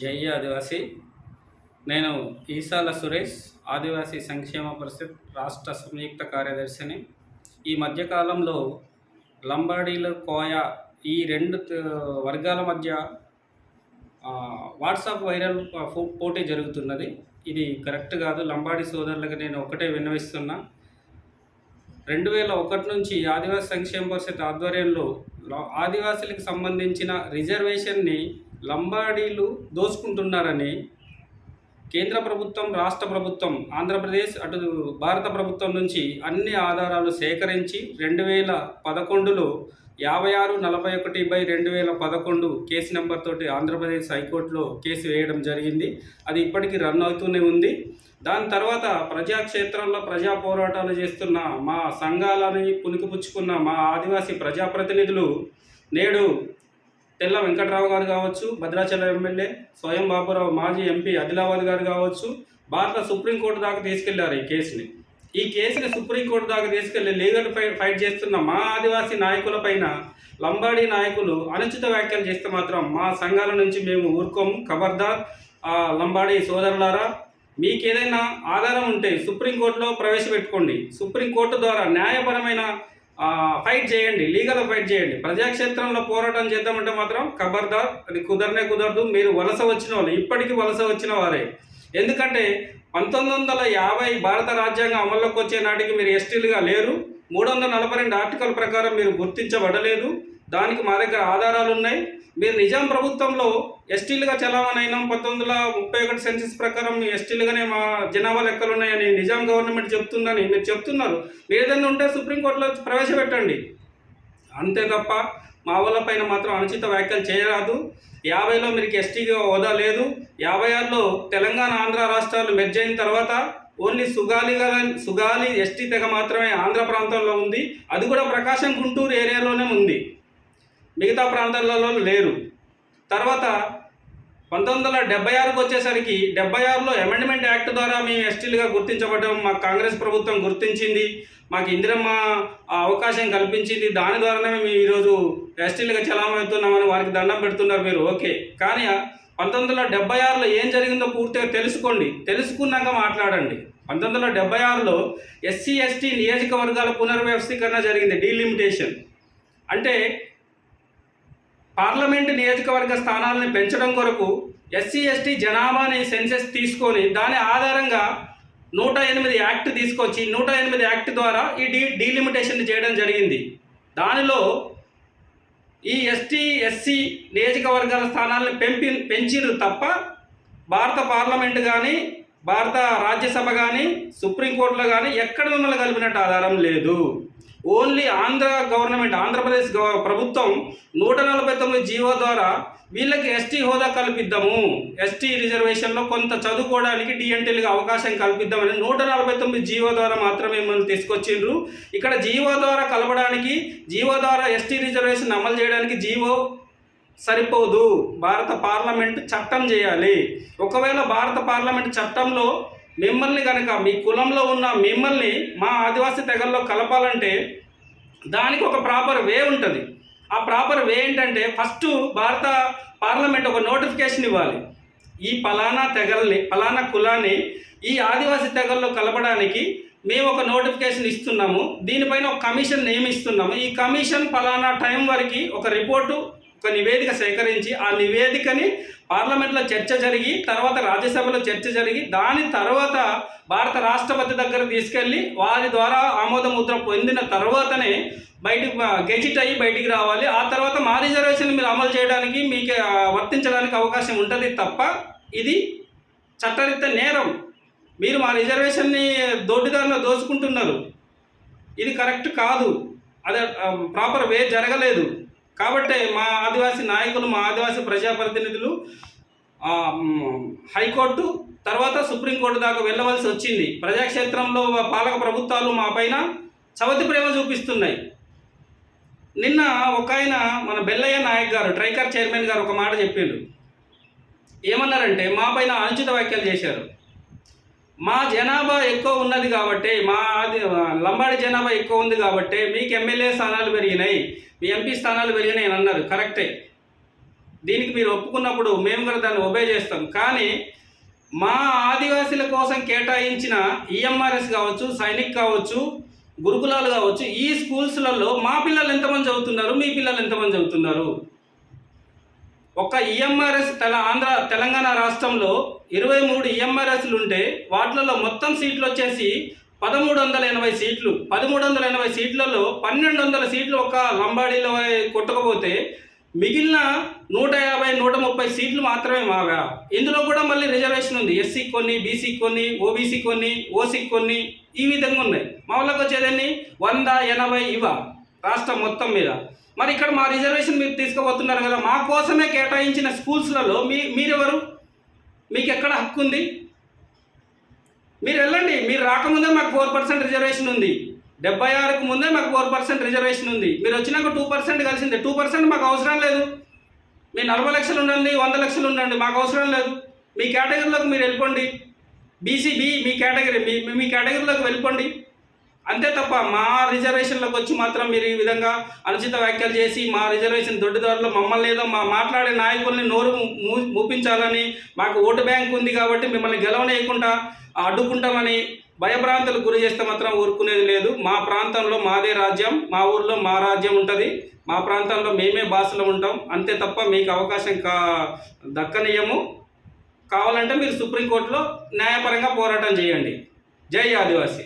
జై ఆదివాసి. నేను ఈసాల సురేష్ ఆదివాసీ సంక్షేమ పరిషత్ రాష్ట్ర సంయుక్త కార్యదర్శిని. ఈ మధ్యకాలంలో లంబాడీలు కోయ ఈ రెండు వర్గాల మధ్య వాట్సాప్ వైరల్ పోటీ జరుగుతున్నది. ఇది కరెక్ట్ కాదు. లంబాడీ సోదరులకు నేను ఒకటే విన్నవిస్తున్నా. రెండు వేల ఒకటి నుంచి ఆదివాసీ సంక్షేమ పరిషత్ ఆధ్వర్యంలో ఆదివాసులకు సంబంధించిన రిజర్వేషన్ని లంబాడీలు దోచుకుంటున్నారని కేంద్ర ప్రభుత్వం రాష్ట్ర ప్రభుత్వం ఆంధ్రప్రదేశ్ అటు భారత ప్రభుత్వం నుంచి అన్ని ఆధారాలు సేకరించి రెండు వేల పదకొండులో యాభై ఆరు నలభై ఒకటి బై రెండు వేల పదకొండు కేసు నెంబర్ తోటి ఆంధ్రప్రదేశ్ హైకోర్టులో కేసు వేయడం జరిగింది. అది ఇప్పటికీ రన్ అవుతూనే ఉంది. దాని తర్వాత ప్రజాక్షేత్రంలో ప్రజా పోరాటాలు చేస్తున్న మా సంఘాలని పుణికిపుచ్చుకున్న మా ఆదివాసీ ప్రజాప్రతినిధులు నేడు తెల్ల వెంకట్రావు గారు కావచ్చు భద్రాచలం ఎమ్మెల్యే స్వయం బాబురావు మాజీ ఎంపీ ఆదిలాబాద్ గారు కావచ్చు భారత సుప్రీంకోర్టు దాకా తీసుకెళ్ళారు ఈ కేసుని. ఈ కేసుని సుప్రీంకోర్టు దాకా తీసుకెళ్ళి లీగల్ ఫైట్ ఫైట్ చేస్తున్న మా ఆదివాసీ నాయకుల పైన లంబాడీ నాయకులు అనుచిత వ్యాఖ్యలు చేస్తే మాత్రం మా సంఘాల నుంచి మేము ఊరుకోము. ఖబర్దార్ లంబాడీ సోదరులారా మీకు ఏదైనా ఆధారం ఉంటే సుప్రీంకోర్టులో ప్రవేశపెట్టుకోండి. సుప్రీంకోర్టు ద్వారా న్యాయపరమైన ఫైట్ చేయండి. లీగల్ ఫైట్ చేయండి. ప్రజాక్షేత్రంలో పోరాటం చేద్దామంటే మాత్రం ఖబర్దార్ అది కుదరనే కుదరదు. మీరు వలస వచ్చిన వాళ్ళు ఇప్పటికీ వలస వచ్చిన వారే. ఎందుకంటే పంతొమ్మిది వందల యాభై భారత రాజ్యాంగం అమల్లోకి వచ్చే నాటికి మీరు ఎస్టీలుగా లేరు. మూడు వందల నలభై రెండు ఆర్టికల్ ప్రకారం మీరు గుర్తించబడలేదు. దానికి మా దగ్గర ఆధారాలు ఉన్నాయి మీరు నిజాం ప్రభుత్వంలో ఎస్టీలుగా చలామణి అయినాం పంతొమ్మిది వందల ముప్పై ఒకటి సెన్సెస్ ప్రకారం మీ ఎస్టీలుగానే మా జనాభా లెక్కలు ఉన్నాయని నిజాం గవర్నమెంట్ చెప్తుందని మీరు చెప్తున్నారు. మీరు ఏదైనా ఉంటే సుప్రీంకోర్టులో ప్రవేశపెట్టండి. అంతే తప్ప మా వాళ్ళ పైన మాత్రం అనుచిత వ్యాఖ్యలు చేయరాదు. యాభైలో మీకు ఎస్టీగా హోదా లేదు. యాభై ఆరులో తెలంగాణ ఆంధ్ర రాష్ట్రాలు మెర్జ్ అయిన తర్వాత ఓన్లీ సుగాలిగా సుగాలి ఎస్టీ తెగ మాత్రమే ఆంధ్ర ప్రాంతంలో ఉంది. అది కూడా ప్రకాశం గుంటూరు ఏరియాలోనే ఉంది. మిగతా ప్రాంతాలలో లేరు. తర్వాత పంతొమ్మిది వందల డెబ్బై ఆరుకు వచ్చేసరికి డెబ్బై ఆరులో అమెండ్మెంట్ యాక్ట్ ద్వారా మేము ఎస్టీలుగా గుర్తించబడటం మా కాంగ్రెస్ ప్రభుత్వం గుర్తించింది. మాకు ఇందిరమ్మ అవకాశం కల్పించింది. దాని ద్వారానే మేము ఈరోజు ఎస్టీలుగా చలామవుతున్నామని వారికి దండం పెడుతున్నారు మీరు. ఓకే. కానీ పంతొమ్మిది వందల డెబ్బై ఆరులో ఏం జరిగిందో పూర్తిగా తెలుసుకోండి. తెలుసుకున్నాక మాట్లాడండి. పంతొమ్మిది వందల డెబ్బై ఆరులో ఎస్సీ ఎస్టీ నియోజకవర్గాల పునర్వ్యవస్థీకరణ జరిగింది. డీలిమిటేషన్. అంటే పార్లమెంట్ నియోజకవర్గ స్థానాలను పెంచడం కొరకు ఎస్సీ ఎస్టీ జనాభాని సెన్సెస్ తీసుకొని దాని ఆధారంగా నూట ఎనిమిది యాక్ట్ తీసుకొచ్చి నూట ఎనిమిది యాక్ట్ ద్వారా ఈ డీ డీలిమిటేషన్ చేయడం జరిగింది. దానిలో ఈ ఎస్టీ ఎస్సీ నియోజకవర్గాల స్థానాలను పెంపి పెంచిరు తప్ప భారత పార్లమెంట్ కానీ భారత రాజ్యసభ కానీ సుప్రీంకోర్టులో కానీ ఎక్కడ మిమ్మల్ని కలిపినట్టు ఆధారం లేదు. ఓన్లీ ఆంధ్ర గవర్నమెంట్ ఆంధ్రప్రదేశ్ ప్రభుత్వం నూట నలభై తొమ్మిది జీవో ద్వారా వీళ్ళకి ఎస్టీ హోదా కల్పిద్దాము. ఎస్టీ రిజర్వేషన్లో కొంత చదువుకోవడానికి డిఎన్టీలుగా అవకాశం కల్పిద్దామని నూట నలభై తొమ్మిది జీవో ద్వారా మాత్రమే మనం తీసుకొచ్చిండ్రు. ఇక్కడ జీవో ద్వారా కలపడానికి జీవో ద్వారా ఎస్టీ రిజర్వేషన్ అమలు చేయడానికి జీవో సరిపోదు. భారత పార్లమెంట్ చట్టం చేయాలి. ఒకవేళ భారత పార్లమెంట్ చట్టంలో మిమ్మల్ని కనుక మీ కులంలో ఉన్న మిమ్మల్ని మా ఆదివాసీ తెగల్లో కలపాలంటే దానికి ఒక ప్రాపర్ వే ఉంటుంది. ఆ ప్రాపర్ వే ఏంటంటే ఫస్ట్ భారత పార్లమెంట్ ఒక నోటిఫికేషన్ ఇవ్వాలి. ఈ పలానా తెగల్ని పలానా కులాన్ని ఈ ఆదివాసీ తెగల్లో కలపడానికి మేము ఒక నోటిఫికేషన్ ఇస్తున్నాము. దీనిపైన ఒక కమిషన్ నియమిస్తున్నాము. ఈ కమిషన్ పలానా టైం వరకు ఒక రిపోర్టు ఒక నివేదిక సేకరించి ఆ నివేదికని పార్లమెంట్లో చర్చ జరిగి తర్వాత రాజ్యసభలో చర్చ జరిగి దాని తర్వాత భారత రాష్ట్రపతి దగ్గర తీసుకెళ్ళి వారి ద్వారా ఆమోద ముద్ర పొందిన తర్వాతనే బయటికి గెజిట్ అయ్యి బయటికి రావాలి. ఆ తర్వాత మా రిజర్వేషన్ మీరు అమలు చేయడానికి మీకు వర్తించడానికి అవకాశం ఉంటుంది తప్ప ఇది చట్టరిత నేరం. మీరు మా రిజర్వేషన్ని దోటిదారిలో దోచుకుంటున్నారు. ఇది కరెక్ట్ కాదు. అదే ప్రాపర్ వే జరగలేదు. కాబట్టి మా ఆదివాసీ నాయకులు మా ఆదివాసీ ప్రజాప్రతినిధులు హైకోర్టు తర్వాత సుప్రీంకోర్టు దాకా వెళ్ళవలసి వచ్చింది. ప్రజాక్షేత్రంలో పాలక ప్రభుత్వాలు మా పైన చవతి ప్రేమ చూపిస్తున్నాయి. నిన్న ఒక ఆయన మన బెల్లయ్య నాయక్ గారు ట్రైకర్ చైర్మన్ గారు ఒక మాట చెప్పిండు. ఏమన్నారంటే మా పైన అనుచిత వ్యాఖ్యలు చేశారు. మా జనాభా ఎక్కువ ఉన్నది కాబట్టి మా ఆది లంబాడి జనాభా ఎక్కువ ఉంది కాబట్టి మీకు ఎమ్మెల్యే స్థానాలు పెరిగినాయి మీ ఎంపీ స్థానాలు పెరిగినాయి అని అన్నారు కరెక్టే. దీనికి మీరు ఒప్పుకున్నప్పుడు మేము కూడా దాన్ని ఒబే చేస్తాం. కానీ మా ఆదివాసీల కోసం కేటాయించిన ఈఎంఆర్ఎస్ కావచ్చు సైనిక్ కావచ్చు గురుకులాలు కావచ్చు ఈ స్కూల్స్లలో మా పిల్లలు ఎంతమంది చదువుతున్నారు మీ పిల్లలు ఎంతమంది చదువుతున్నారు? ఒక ఈఎంఆర్ఎస్ తెల ఆంధ్ర తెలంగాణ రాష్ట్రంలో ఇరవై మూడు ఈఎంఆర్ఎస్లు ఉంటే వాటిలలో మొత్తం సీట్లు వచ్చేసి పదమూడు వందల ఎనభై సీట్లు. పదమూడు వందల ఎనభై సీట్లలో పన్నెండు వందల సీట్లు ఒక లంబాడీలో కొట్టకపోతే మిగిలిన నూట యాభై నూట ముప్పై సీట్లు మాత్రమే మావా. ఇందులో కూడా మళ్ళీ రిజర్వేషన్ ఉంది. ఎస్సీ కొన్ని బీసీ కొన్ని ఓబీసీ కొన్ని ఓసీ కొన్ని ఈ విధంగా ఉన్నాయి. మా వాళ్ళకి వచ్చేదాన్ని వంద ఎనభై ఇవ రాష్ట్రం మొత్తం మీద. మరి ఇక్కడ మా రిజర్వేషన్ మీరు తీసుకుపోతున్నారు కదా మా కోసమే కేటాయించిన స్కూల్స్లలో మీ మీరెవరు? మీకు ఎక్కడ హక్కు ఉంది? మీరు వెళ్ళండి మీరు రాకముందే మాకు ఫోర్ పర్సెంట్ రిజర్వేషన్ ఉంది. డెబ్బై ఆరుకు ముందే మాకు ఫోర్ పర్సెంట్ రిజర్వేషన్ ఉంది. మీరు వచ్చినాక టూ పర్సెంట్ కలిసిందే. టూ పర్సెంట్ మాకు అవసరం లేదు. మీ నలభై లక్షలు ఉండండి వంద లక్షలు ఉండండి మాకు అవసరం లేదు. మీ కేటగిరీలోకి మీరు వెళ్ళిపోండి. బీసీబీ మీ కేటగిరీ మీ మీ కేటగిరీలోకి వెళ్ళిపోండి. అంతే తప్ప మా రిజర్వేషన్లోకి వచ్చి మాత్రం మీరు ఈ విధంగా అనుచిత వ్యాఖ్యలు చేసి మా రిజర్వేషన్ దొడ్డిదారులు మమ్మల్ని ఏదో మా మాట్లాడే నాయకుల్ని నోరు మూపించాలని మాకు ఓటు బ్యాంక్ ఉంది కాబట్టి మిమ్మల్ని గెలవనేయకుండా అడ్డుకుంటామని భయభ్రాంతులు గురి చేస్తే మాత్రం ఊరుకునేది లేదు. మా ప్రాంతంలో మాదే రాజ్యం మా ఊర్లో మా రాజ్యం ఉంటుంది. మా ప్రాంతంలో మేమే భాషలో ఉంటాం. అంతే తప్ప మీకు అవకాశం కా దక్కనీయము. కావాలంటే మీరు సుప్రీంకోర్టులో న్యాయపరంగా పోరాటం చేయండి. జై ఆదివాసీ.